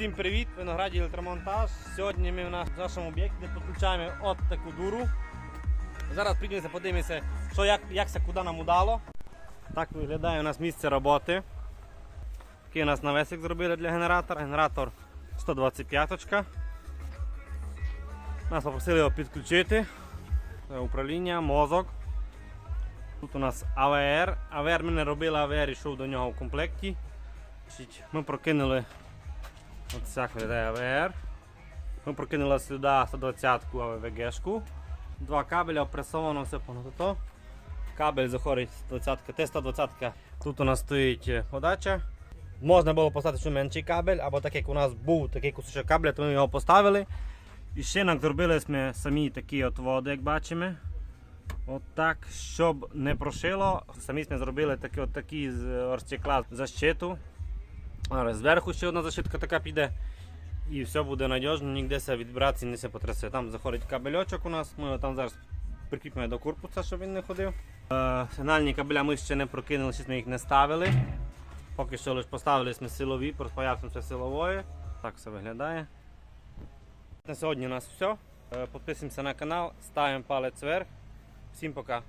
Всім привіт! Винограді електромонтаж. Сьогодні ми в наш- в нашому об'єкті підключаємо от таку дуру. Зараз прийдемося, подивимося, що як, як це куди нам удало. Так виглядає у нас місце роботи. Такий у нас навесик зробили для генератора. Генератор 125. Нас попросили його підключити. Це управління, мозок. Тут у нас АВР. АВР ми не робили, АВР йшов до нього в комплекті. Ми прокинули от цяк виглядає. Ми прокинули сюди 120-ку АВГшку. Два кабеля опресовано все понад то. Кабель заходить 120 Т-120. Тут у нас стоїть е, подача. Можна було поставити ще менший кабель, або так як у нас був такий кусочок кабеля, то ми його поставили. І ще зробили ми самі такі от води, як бачимо. От так, щоб не прошило. Самі ми зробили такі, от такі з орстекла защиту. Але Зверху ще одна защитка така піде. І все буде надіжно, ніде се від вібрацій не се потрясе. Там заходить кабельочок у нас, ми його там зараз прикріпимо до корпуса, щоб він не ходив. Е, сигнальні кабеля ми ще не прокинули, ще ми їх не ставили. Поки що лише поставили ми силові, розпаявся силової. Так все виглядає. На сьогодні у нас все. Е, Підписуємося на канал, ставимо палець вверх. Всім пока.